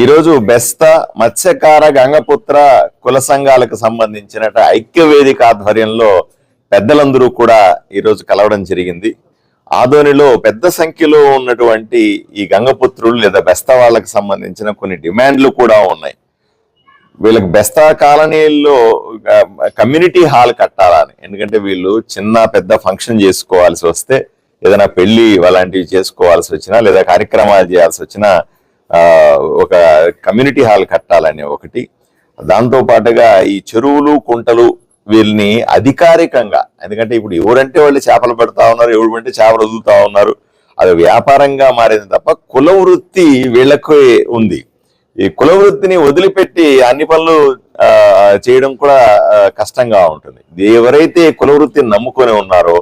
ఈరోజు బెస్త మత్స్యకార గంగపుత్ర కుల సంఘాలకు సంబంధించిన ఐక్య వేదిక ఆధ్వర్యంలో పెద్దలందరూ కూడా ఈరోజు కలవడం జరిగింది. ఆదోనిలో పెద్ద సంఖ్యలో ఉన్నటువంటి ఈ గంగపుత్రులు లేదా బెస్త వాళ్ళకు సంబంధించిన కొన్ని డిమాండ్లు కూడా ఉన్నాయి. వీళ్ళకి బెస్తా కాలనీల్లో కమ్యూనిటీ హాల్ కట్టాలని. ఎందుకంటే వీళ్ళు చిన్న పెద్ద ఫంక్షన్ చేసుకోవాల్సి వస్తే ఏదైనా పెళ్ళి అలాంటివి చేసుకోవాల్సి వచ్చినా లేదా కార్యక్రమాలు చేయాల్సి వచ్చినా ఒక కమ్యూనిటీ హాల్ కట్టాలని ఒకటి. దాంతో పాటుగా ఈ చెరువులు కుంటలు వీళ్ళని అధికారికంగా ఎందుకంటే ఇప్పుడు ఎవరంటే వాళ్ళు చేపలు పెడతా ఉన్నారు ఎవరు అంటే చేపలు వదులుతా ఉన్నారు అది వ్యాపారంగా మారింది తప్ప కుల వృత్తి వీళ్ళకు ఉంది. ఈ కుల వృత్తిని వదిలిపెట్టి అన్ని పనులు చేయడం కూడా కష్టంగా ఉంటుంది. ఎవరైతే కుల వృత్తిని నమ్ముకొని ఉన్నారో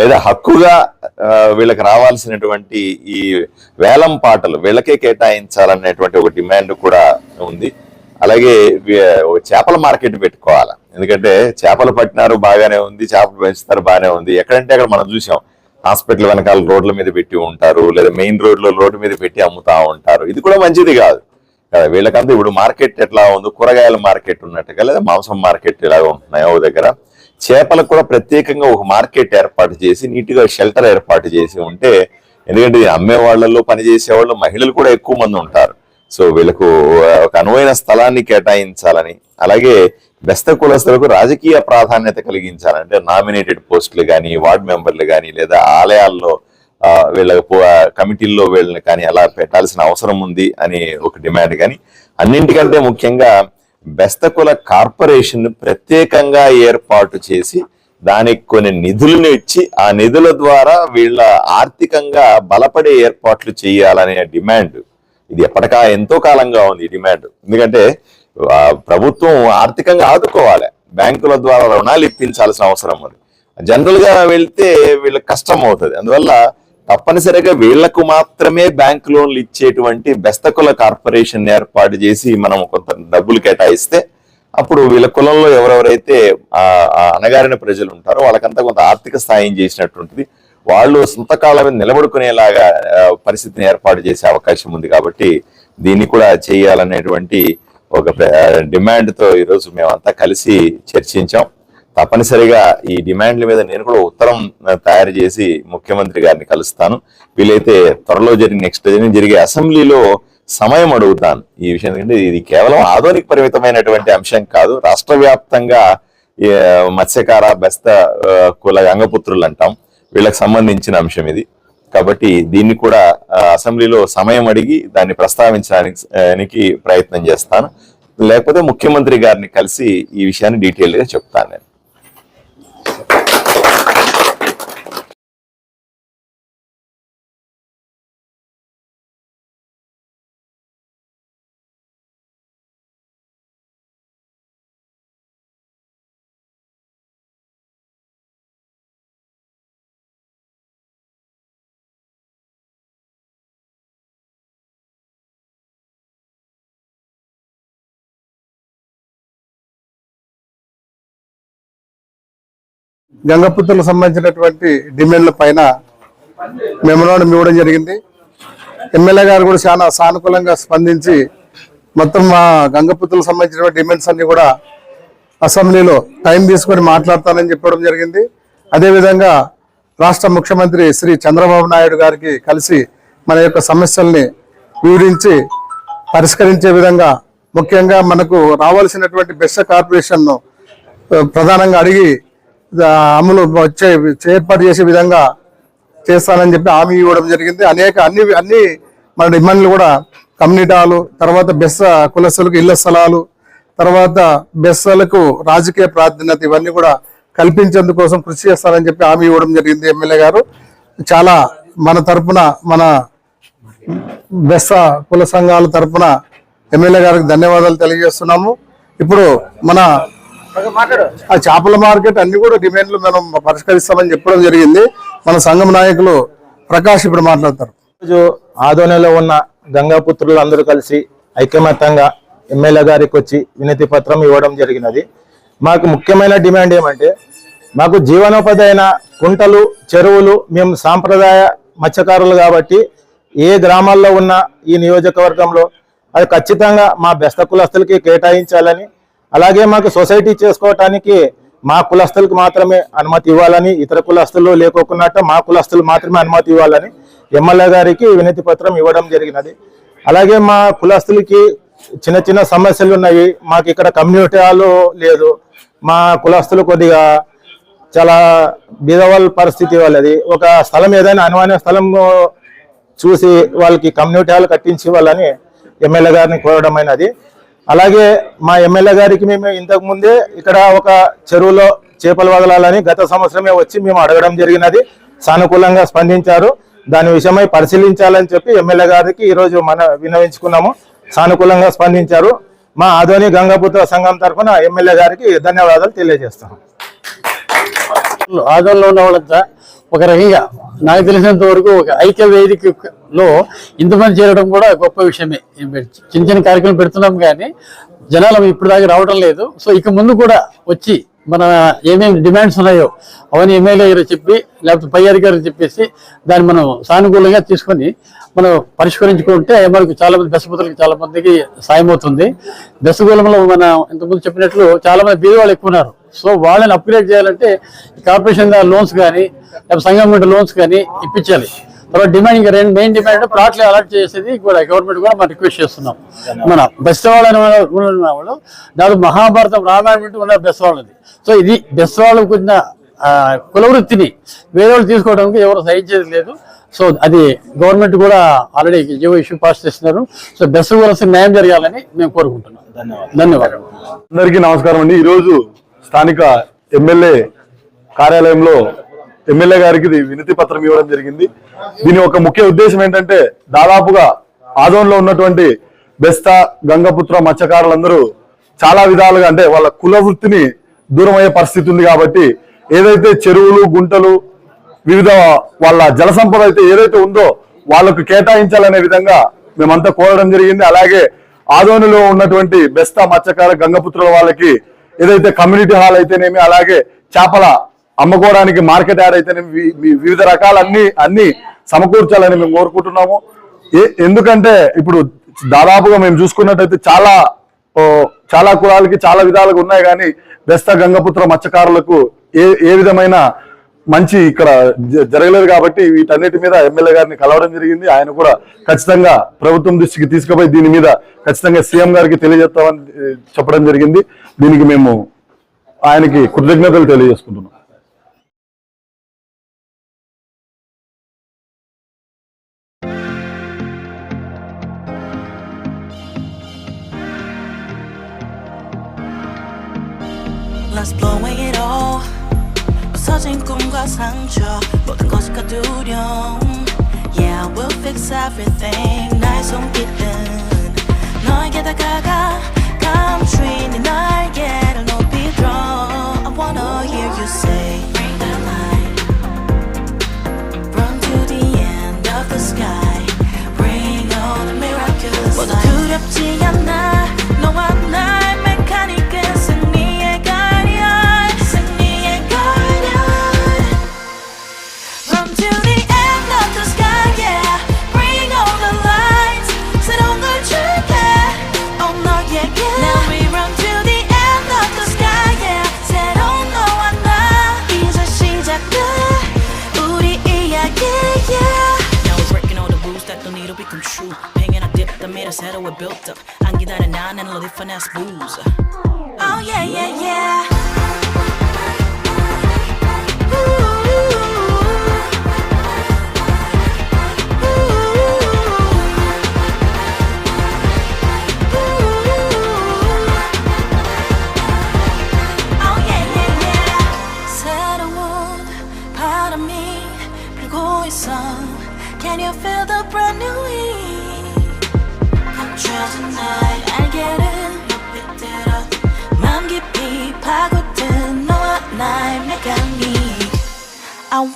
లేదా హక్కుగా వీళ్ళకి రావాల్సినటువంటి ఈ వేలం పాటలు వీళ్ళకే కేటాయించాలనేటువంటి ఒక డిమాండ్ కూడా ఉంది. అలాగే చేపల మార్కెట్ పెట్టుకోవాలి. ఎందుకంటే చేపలు పట్టినారు బాగానే ఉంది చేపలు పెంచుతారు బాగానే ఉంది. ఎక్కడంటే అక్కడ మనం చూసాం హాస్పిటల్ వెనకాల రోడ్ల మీద పెట్టి ఉంటారు లేదా మెయిన్ రోడ్లో రోడ్డు మీద పెట్టి అమ్ముతా ఉంటారు. ఇది కూడా మంచిది కాదు. కదా వీళ్ళకంతా ఇప్పుడు మార్కెట్ ఎట్లా ఉందో? కూరగాయల మార్కెట్ ఉన్నట్టుగా లేదా మాంసం మార్కెట్ ఎలా ఉంటున్నాయో ఓ దగ్గర. చేపలకు కూడా ప్రత్యేకంగా ఒక మార్కెట్ ఏర్పాటు చేసి నీట్గా షెల్టర్ ఏర్పాటు చేసి ఉంటే ఎందుకంటే అమ్మే వాళ్ళలో పనిచేసే వాళ్ళు మహిళలు కూడా ఎక్కువ మంది ఉంటారు. సో వీళ్ళకు ఒక అనువైన స్థలాన్ని కేటాయించాలని అలాగే బెస్త కులస్తులకు రాజకీయ ప్రాధాన్యత కలిగించాలంటే నామినేటెడ్ పోస్టులు కానీ వార్డ్ మెంబర్లు కానీ లేదా ఆలయాల్లో వీళ్ళ కమిటీల్లో వీళ్ళని కానీ అలా పెట్టాల్సిన అవసరం ఉంది అని ఒక డిమాండ్ కానీ అన్నింటికంటే ముఖ్యంగా బెస్తకుల కార్పొరేషన్ ప్రత్యేకంగా ఏర్పాటు చేసి దానికి కొన్ని నిధులను ఇచ్చి ఆ నిధుల ద్వారా వీళ్ళ ఆర్థికంగా బలపడే ఏర్పాట్లు చేయాలనే డిమాండ్. ఇది ఎప్పటికా ఎంతో కాలంగా ఉంది డిమాండ్. ఎందుకంటే ప్రభుత్వం ఆర్థికంగా ఆదుకోవాలి. బ్యాంకుల ద్వారా రుణాలు ఇప్పించాల్సిన అవసరం ఉంది. జనరల్గా వెళ్తే వీళ్ళకి కష్టం అవుతుంది. అందువల్ల తప్పనిసరిగా వీళ్ళకు మాత్రమే బ్యాంక్ లోన్లు ఇచ్చేటువంటి బెస్తకుల కార్పొరేషన్ ఏర్పాటు చేసి మనం కొంత డబ్బులు కేటాయిస్తే అప్పుడు వీళ్ళ కులంలో ఎవరెవరైతే అనగారిన అణగారిన ప్రజలు ఉంటారో వాళ్ళకంతా కొంత ఆర్థిక సాయం చేసినట్టుంటుంది. వాళ్ళు సొంత మీద నిలబడుకునేలాగా పరిస్థితిని ఏర్పాటు చేసే అవకాశం ఉంది కాబట్టి దీన్ని కూడా చేయాలనేటువంటి ఒక డిమాండ్తో ఈరోజు మేమంతా కలిసి చర్చించాం. తప్పనిసరిగా ఈ డిమాండ్ల మీద నేను కూడా ఉత్తరం తయారు చేసి ముఖ్యమంత్రి గారిని కలుస్తాను. వీలైతే త్వరలో జరిగిన నెక్స్ట్ జరిగే అసెంబ్లీలో సమయం అడుగుతాను ఈ విషయం. ఎందుకంటే ఇది కేవలం ఆధునిక పరిమితమైనటువంటి అంశం కాదు. రాష్ట్ర వ్యాప్తంగా మత్స్యకార బెస్త కుల అంగపుత్రులు అంటాం. వీళ్ళకి సంబంధించిన అంశం ఇది. కాబట్టి దీన్ని కూడా అసెంబ్లీలో సమయం అడిగి దాన్ని ప్రస్తావించడానికి ప్రయత్నం చేస్తాను. లేకపోతే ముఖ్యమంత్రి గారిని కలిసి ఈ విషయాన్ని డీటెయిల్గా చెప్తాను నేను. గంగపుత్రులకు సంబంధించినటువంటి డిమాండ్ల పైన మెమరాండం ఇవ్వడం జరిగింది. ఎమ్మెల్యే గారు కూడా చాలా సానుకూలంగా స్పందించి మొత్తం మా గంగపుత్రులకు సంబంధించినటువంటి డిమాండ్స్ అన్ని కూడా అసెంబ్లీలో టైం తీసుకొని మాట్లాడతానని చెప్పడం జరిగింది. అదేవిధంగా రాష్ట్ర ముఖ్యమంత్రి శ్రీ చంద్రబాబు నాయుడు గారికి కలిసి మన యొక్క సమస్యల్ని వివరించి పరిష్కరించే విధంగా ముఖ్యంగా మనకు రావాల్సినటువంటి బెస్ట్ కార్పొరేషన్ను ప్రధానంగా అడిగి అమలు వచ్చే ఏర్పాటు చేసే విధంగా చేస్తానని చెప్పి హామీ ఇవ్వడం జరిగింది. అనేక అన్ని అన్ని మన డిమాండ్లు కూడా కమ్యూనిటాలు తర్వాత బెస్స కులస్తులకు ఇళ్ళ స్థలాలు తర్వాత బెస్సలకు రాజకీయ ప్రాధాన్యత ఇవన్నీ కూడా కల్పించేందుకోసం కృషి చేస్తానని చెప్పి హామీ ఇవ్వడం జరిగింది ఎమ్మెల్యే గారు. చాలా మన తరపున మన బెస్స కుల సంఘాల తరపున ఎమ్మెల్యే గారికి ధన్యవాదాలు తెలియజేస్తున్నాము. ఇప్పుడు మన ఆ చేపల మార్కెట్ అన్ని కూడా డిమాండ్లు మనం పరిష్కరిస్తామని చెప్పడం జరిగింది. మన సంఘం నాయకులు ప్రకాష్ ఇప్పుడు మాట్లాడతారు. రోజు ఆదోనిలో ఉన్న గంగాపుత్రులు అందరూ కలిసి ఐకమత్యంగా ఎమ్మెల్యే గారికి వచ్చి వినతి పత్రం ఇవ్వడం జరిగినది. మాకు ముఖ్యమైన డిమాండ్ ఏమంటే మాకు జీవనోపాధి అయిన కుంటలు చెరువులు మేము సాంప్రదాయ మత్స్యకారులు కాబట్టి ఏ గ్రామాల్లో ఉన్న ఈ నియోజకవర్గంలో అది ఖచ్చితంగా మా బెస్త కులస్తులకి కేటాయించాలని అలాగే మాకు సొసైటీ చేసుకోవటానికి మా కులస్తులకు మాత్రమే అనుమతి ఇవ్వాలని ఇతర కులస్తులు లేకోకున్నట్టు మా కులస్తులు మాత్రమే అనుమతి ఇవ్వాలని ఎమ్మెల్యే గారికి వినతి పత్రం ఇవ్వడం జరిగినది. అలాగే మా కులస్తులకి చిన్న చిన్న సమస్యలు ఉన్నాయి. మాకు ఇక్కడ కమ్యూనిటీ హాలు లేదు. మా కులస్తులు కొద్దిగా చాలా బీదవాళ్ళ పరిస్థితి వాళ్ళది. ఒక స్థలం ఏదైనా అనువైన స్థలం చూసి వాళ్ళకి కమ్యూనిటీ హాల్ కట్టించి వాళ్ళని ఎమ్మెల్యే గారిని కోరడం అయినది. అలాగే మా ఎమ్మెల్యే గారికి మేము ఇంతకు ముందే ఇక్కడ ఒక చెరువులో చేపలు వదలాలని గత సంవత్సరమే వచ్చి మేము అడగడం జరిగినది. సానుకూలంగా స్పందించారు. దాని విషయమై పరిశీలించాలని చెప్పి ఎమ్మెల్యే గారికి ఈరోజు మన వినవించుకున్నాము సానుకూలంగా స్పందించారు. మా ఆధోని గంగాపుత్ర సంఘం తరఫున ఎమ్మెల్యే గారికి ధన్యవాదాలు తెలియజేస్తాం ఆదోళనలో ఉన్న వాళ్ళంతా ఒక రకంగా నాకు తెలిసినంత వరకు ఒక ఐక్య వేదికలో ఇంతమంది చేరడం కూడా గొప్ప విషయమే. చిన్న చిన్న కార్యక్రమం పెడుతున్నాం కానీ జనాలు ఇప్పుడు దాకా రావడం లేదు. సో ఇక ముందు కూడా వచ్చి మన ఏమేమి డిమాండ్స్ ఉన్నాయో అవన్నీ ఎమ్మెల్యే గారు చెప్పి లేకపోతే పై అధికారులు చెప్పేసి దాన్ని మనం సానుకూలంగా తీసుకొని మనం పరిష్కరించుకుంటే మనకు చాలా మంది బెసపుతులకి చాలా మందికి సాయం అవుతుంది. బెసగూలంలో మన ఇంతకుముందు చెప్పినట్లు చాలా మంది బీదవాళ్ళు ఎక్కువ ఉన్నారు. సో వాళ్ళని అప్గ్రేడ్ చేయాలంటే కార్పొరేషన్ లోన్స్ కానీ లేకపోతే సంఘం లోన్స్ కానీ ఇప్పించాలి. తర్వాత డిమాండ్ ఇంకా రెండు మెయిన్ డిమాండ్ ప్లాట్లు అలాట్ చేసేది కూడా గవర్నమెంట్ కూడా మనం రిక్వెస్ట్ చేస్తున్నాం. మన బెస్ట్ వాళ్ళని ఉన్న వాళ్ళు దాదాపు మహాభారతం రామాయణం ఉన్న బెస్ట్ వాళ్ళది సో ఇది బెస్ట్ వాళ్ళకు ఉన్న ఆ, కుల వృత్తిని వేరే వాళ్ళు తీసుకోవడానికి ఎవరు సహించేది లేదు. సో అది గవర్నమెంట్ కూడా ఆల్రెడీ జీవో ఇష్యూ పాస్ చేస్తున్నారు. సో బెస్ట్ వాళ్ళకి న్యాయం జరగాలని మేము కోరుకుంటున్నాం. ధన్యవాదాలు. అందరికీ నమస్కారం అండి. ఈరోజు స్థానిక ఎమ్మెల్యే కార్యాలయంలో ఎమ్మెల్యే గారికి ఇది వినతి పత్రం ఇవ్వడం జరిగింది. దీని ఒక ముఖ్య ఉద్దేశం ఏంటంటే దాదాపుగా ఆదోన్లో ఉన్నటువంటి బెస్తా గంగపుత్ర మత్స్యకారులందరూ చాలా విధాలుగా అంటే వాళ్ళ కుల వృత్తిని దూరమయ్యే పరిస్థితి ఉంది కాబట్టి ఏదైతే చెరువులు గుంటలు వివిధ వాళ్ళ జల సంపద అయితే ఏదైతే ఉందో వాళ్ళకు కేటాయించాలనే విధంగా మేమంతా కోరడం జరిగింది. అలాగే ఆదోనిలో ఉన్నటువంటి బెస్తా మత్స్యకార గంగపుత్రుల వాళ్ళకి ఏదైతే కమ్యూనిటీ హాల్ అయితేనేమి అలాగే చేపల అమ్ముకోవడానికి మార్కెట్ యార్డ్ అయితేనేమి వివిధ రకాల అన్ని సమకూర్చాలని మేము కోరుకుంటున్నాము. ఏ- ఎందుకంటే ఇప్పుడు దాదాపుగా మేము చూసుకున్నట్టయితే చాలా ఓ, చాలా కులాలకి చాలా విధాలుగా ఉన్నాయి కానీ బెస్త గంగపుత్ర మత్స్యకారులకు ఏ ఏ విధమైన మంచి ఇక్కడ జ- జరగలేదు కాబట్టి వీటన్నిటి మీద ఎమ్మెల్యే గారిని కలవడం జరిగింది. ఆయన కూడా ఖచ్చితంగా ప్రభుత్వం దృష్టికి తీసుకుపోయి దీని మీద ఖచ్చితంగా సీఎం గారికి తెలియజేస్తామని చెప్పడం జరిగింది. దీనికి మేము ఆయనకి కృతజ్ఞతలు తెలియజేసుకుంటున్నాం. Let's blow it all. 부서진 꿈과 상처 모든 것이 두려움 Yeah, we'll fix everything 나의 손길은 The needle need become true. Hanging a dip, the mirror said we're built up. I'm getting a nine and a little finesse booze. Oh, yeah, yeah, yeah.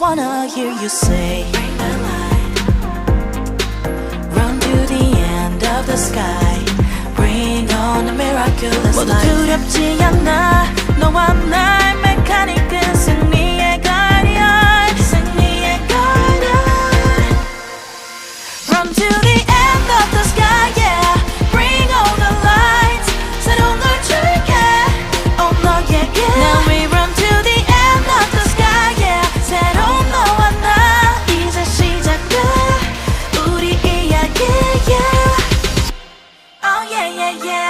wanna hear you say Bring the light Run to the end of the sky Bring on the miraculous light 모두 두렵지 않아 너와 나의 메카닉은 승리의 가 yeah.